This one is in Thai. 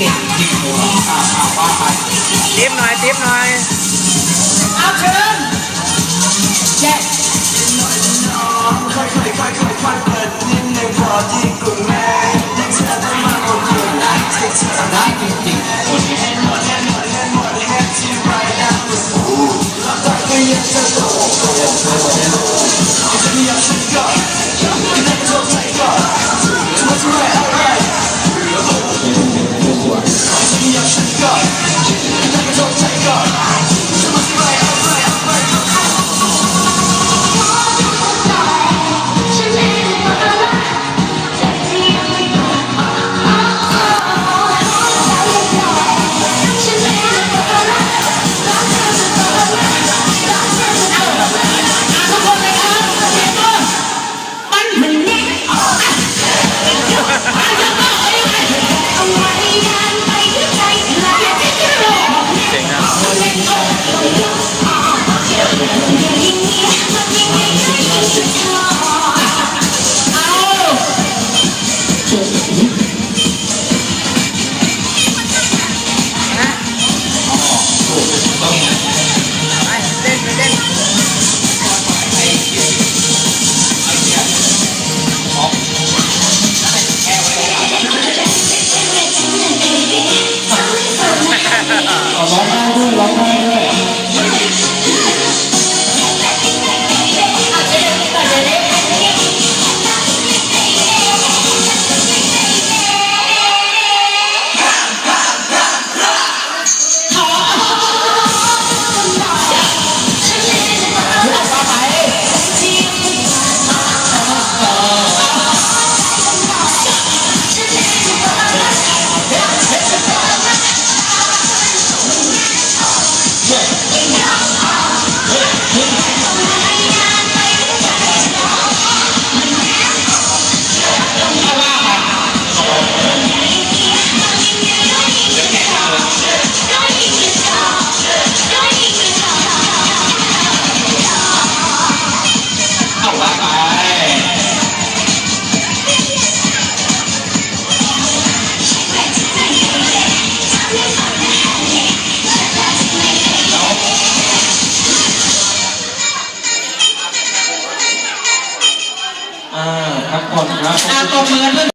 ติ๊บหน่อยติ๊บหน่อยเอาเชิญแจ็ค ขอคุครับาตบมื